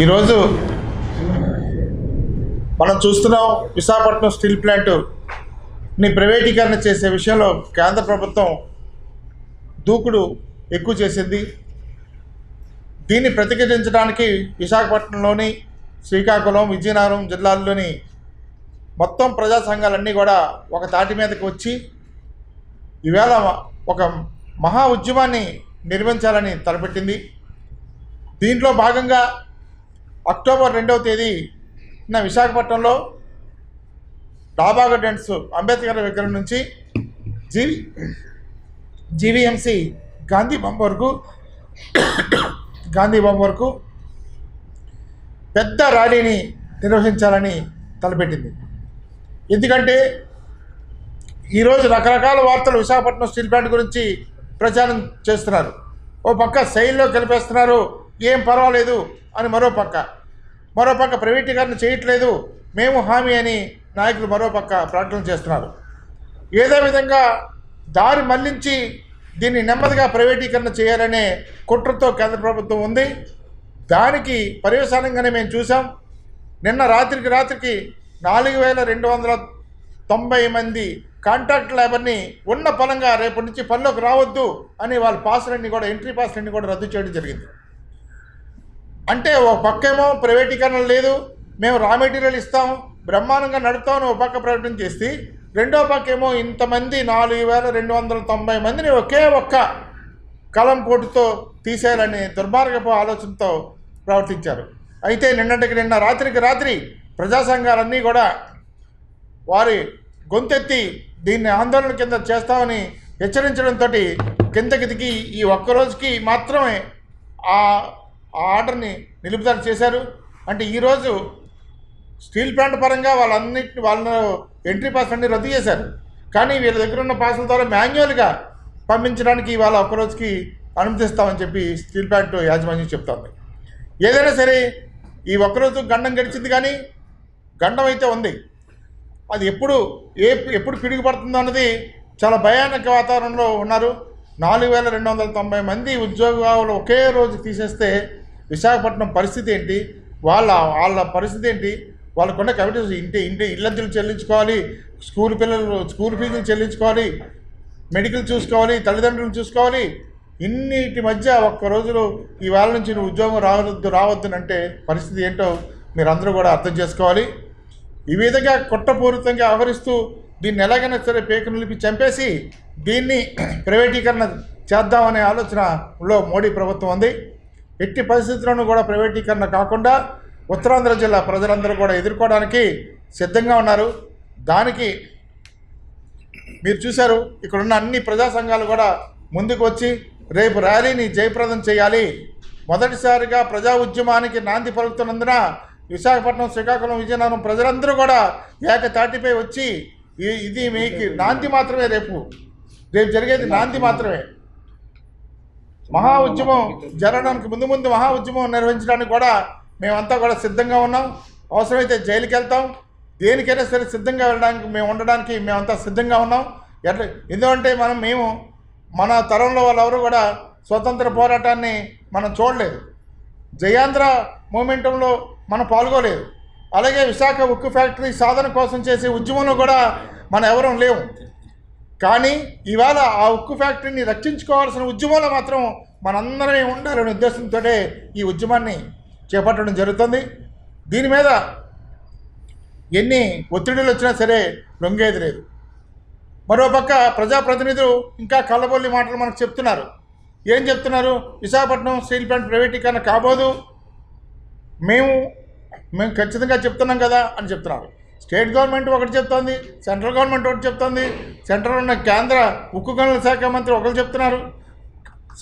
ఈరోజు మనం చూస్తున్నాం విశాఖపట్నం స్టీల్ ప్లాంట్ని ప్రైవేటీకరణ చేసే విషయంలో కేంద్ర ప్రభుత్వం దూకుడు ఎక్కువ చేసింది. దీన్ని ప్రతిఘటించడానికి విశాఖపట్నంలోని శ్రీకాకుళం విజయనగరం జిల్లాల్లోని మొత్తం ప్రజా సంఘాలన్నీ కూడా ఒక తాటి మీదకి వచ్చి ఈవేళ ఒక మహా ఉద్యమాన్ని నిర్మించాలని తలపెట్టింది. దీంట్లో భాగంగా అక్టోబర్ రెండవ తేదీ నా విశాఖపట్నంలో డాబా గార్డెన్స్ అంబేద్కర్ విగ్రహం నుంచి జీ జీవీఎంసీ గాంధీ బొమ్మ వరకు గాంధీ బొమ్మ వరకు పెద్ద ర్యాలీని నిర్వహించాలని తలపెట్టింది. ఎందుకంటే ఈరోజు రకరకాల వార్తలు విశాఖపట్నం స్టీల్ ప్లాంట్ గురించి ప్రచారం చేస్తున్నారు. ఓ పక్క శైలిలో కలిపేస్తున్నారు ఏం పర్వాలేదు అని మరోపక్క మరోపక్క ప్రైవేటీకరణ చేయట్లేదు మేము హామీ అని నాయకులు మరో పక్క ప్రకటన చేస్తున్నారు. ఏదో విధంగా దారి మళ్ళించి దీన్ని నెమ్మదిగా ప్రైవేటీకరణ చేయాలనే కుట్రతో కేంద్ర ప్రభుత్వం ఉంది. దానికి పర్యవసానంగానే మేము చూసాం నిన్న రాత్రికి రాత్రికి నాలుగు వేల రెండు వందల తొంభై మంది కాంట్రాక్ట్ లేబర్ని ఉన్న పలంగా రేపటి నుంచి పనిలోకి రావద్దు అని వాళ్ళ పాసులన్నీ కూడా ఎంట్రీ పాసులన్నీ కూడా రద్దు చేయడం జరిగింది. అంటే ఒక పక్కేమో ప్రైవేటీకరణ లేదు మేము రా మెటీరియల్ ఇస్తాం బ్రహ్మాండంగా నడుపుతామని ఒక పక్క ప్రకటన చేసి రెండో పక్కేమో ఇంతమంది నాలుగు వేల రెండు వందల తొంభై మందిని ఒకే ఒక్క కలం పోటుతో తీసేయాలని దుర్మార్గపు ఆలోచనతో ప్రవర్తించారు. అయితే నిన్నటికి నిన్న రాత్రికి రాత్రి ప్రజా సంఘాలన్నీ కూడా వారి గొంతెత్తి దీన్ని ఆందోళన కింద చేస్తామని హెచ్చరించడంతో కిందకి దిగి ఈ ఒక్క రోజుకి మాత్రమే ఆ ఆ ఆర్డర్ని నిలుపుదల చేశారు. అంటే ఈరోజు స్టీల్ ప్లాంట్ పరంగా వాళ్ళన్నింటిని వాళ్ళ ఎంట్రీ పాస్ అన్ని రద్దు చేశారు. కానీ వీళ్ళ దగ్గర ఉన్న పాసుల ద్వారా మాన్యువల్గా పంపించడానికి ఇవాళ ఒక్క రోజుకి అనుమతిస్తామని చెప్పి స్టీల్ ప్లాంట్ యాజమాన్యం చెప్తోంది. ఏదైనా సరే ఈ ఒక్కరోజు గండం గడిచింది కానీ గండం అయితే ఉంది. అది ఎప్పుడు ఏ ఎప్పుడు పిడుగుపడుతుందో అన్నది చాలా భయానక వాతావరణంలో ఉన్నారు. నాలుగు వేల రెండు వందల తొంభై మంది ఉద్యోగాలు ఒకే రోజు తీసేస్తే విశాఖపట్నం పరిస్థితి ఏంటి? వాళ్ళ వాళ్ళ పరిస్థితి ఏంటి? వాళ్ళకున్న కమిటీస్ ఇంటి ఇంటి ఇళ్ళంతులు చెల్లించుకోవాలి స్కూల్ పిల్లలు స్కూల్ ఫీజులు చెల్లించుకోవాలి మెడికల్ చూసుకోవాలి తల్లిదండ్రులు చూసుకోవాలి. ఇన్నిటి మధ్య ఒక్క రోజులో ఈ నుంచి నువ్వు ఉద్యోగం రావద్దు రావద్దునంటే పరిస్థితి ఏంటో మీరు అందరూ కూడా అర్థం చేసుకోవాలి. ఈ విధంగా కుట్రపూరితంగా వ్యవహరిస్తూ దీన్ని ఎలాగైనా సరే పేక నిలిపి చంపేసి దీన్ని ప్రైవేటీకరణ చేద్దామనే ఆలోచనలో మోడీ ప్రభుత్వం ఉంది. ఎట్టి పరిస్థితుల్లోనూ కూడా ప్రైవేటీకరణ కాకుండా ఉత్తరాంధ్ర జిల్లా ప్రజలందరూ కూడా ఎదుర్కోవడానికి సిద్ధంగా ఉన్నారు. దానికి మీరు చూశారు ఇక్కడున్న అన్ని ప్రజా సంఘాలు కూడా ముందుకు వచ్చి రేపు ర్యాలీని జయప్రదం చేయాలి. మొదటిసారిగా ప్రజా ఉద్యమానికి నాంది పలుకుతున్నందున విశాఖపట్నం శ్రీకాకుళం విజయనగరం ప్రజలందరూ కూడా ఏకతాటిపై వచ్చి ఇది మీకు నాంది మాత్రమే రేపు. రేపు జరిగేది నాంది మాత్రమే. మహా ఉద్యమం జరగడానికి ముందు ముందు మహా ఉద్యమం నిర్వహించడానికి కూడా మేమంతా కూడా సిద్ధంగా ఉన్నాం. అవసరమైతే జైలుకి వెళ్తాం దేనికైనా సరే సిద్ధంగా వెళ్ళడానికి మేము ఉండడానికి మేమంతా సిద్ధంగా ఉన్నాం. ఎట్లా? ఎందుకంటే మనం మేము మన తరంలో వాళ్ళెవరు కూడా స్వతంత్ర పోరాటాన్ని మనం చూడలేదు. జయాంధ్ర మూమెంటంలో మనం పాల్గొలేదు. అలాగే విశాఖ ఉక్కు ఫ్యాక్టరీ సాధన కోసం చేసే ఉద్యమంలో కూడా మనం ఎవరూ లేవు. కానీ ఇవాళ ఆ ఉక్కు ఫ్యాక్టరీని రక్షించుకోవాల్సిన ఉద్యమంలో మాత్రం మనందరమే ఉండాలనే ఉద్దేశంతో ఈ ఉద్యమాన్ని చేపట్టడం జరుగుతుంది. దీని మీద ఎన్ని ఒత్తిడులు వచ్చినా సరే లొంగేది లేదు. మరోపక్క ప్రజాప్రతినిధులు ఇంకా కళ్ళబొల్లి మాటలు మనకు చెప్తున్నారు. ఏం చెప్తున్నారు? విశాఖపట్నం స్టీల్ ప్లాంట్ ప్రైవేటీకరణ కాబోదు. మేము మేము ఖచ్చితంగా చెప్తున్నాం కదా అని చెప్తున్నారు. స్టేట్ గవర్నమెంట్ ఒకటి చెప్తోంది సెంట్రల్ గవర్నమెంట్ ఒకటి చెప్తోంది సెంట్రల్ ఉన్న కేంద్ర ఉక్కు గనుల శాఖ మంత్రి ఒకరు చెప్తున్నారు.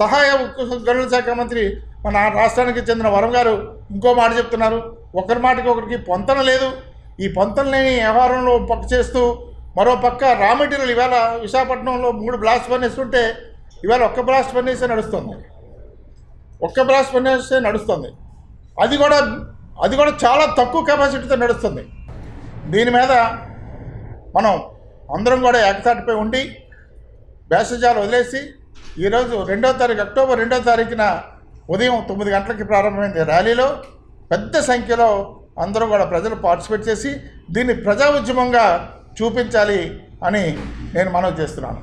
సహాయ ఉక్కు గనుల శాఖ మంత్రి మన రాష్ట్రానికి చెందిన వరం గారు ఇంకో మాట చెప్తున్నారు. ఒకరి మాటకి ఒకరికి పొంతన లేదు. ఈ పొంతన లేని వ్యవహారంలో పక్క చేస్తూ మరో పక్క రా మెటీరియల్ ఇవాళ విశాఖపట్నంలో మూడు బ్లాస్ట్ ఫర్నేస్ ఉంటే ఇవాళ ఒక్క బ్లాస్ట్ ఫర్నేసే నడుస్తుంది. ఒక్క బ్లాస్ట్ ఫర్నేసే నడుస్తుంది. అది కూడా అది కూడా చాలా తక్కువ కెపాసిటీతో నడుస్తుంది. దీని మీద మనం అందరం కూడా ఏకతాటిపై ఉండి భేషజాలు వదిలేసి ఈరోజు రెండో తారీఖు అక్టోబర్ రెండో తారీఖున ఉదయం తొమ్మిది గంటలకి ప్రారంభమైంది ర్యాలీలో. పెద్ద సంఖ్యలో అందరూ కూడా ప్రజలు పార్టిసిపేట్ చేసి దీన్ని ప్రజా ఉద్యమంగా చూపించాలి అని నేను మనవి చేస్తున్నాను.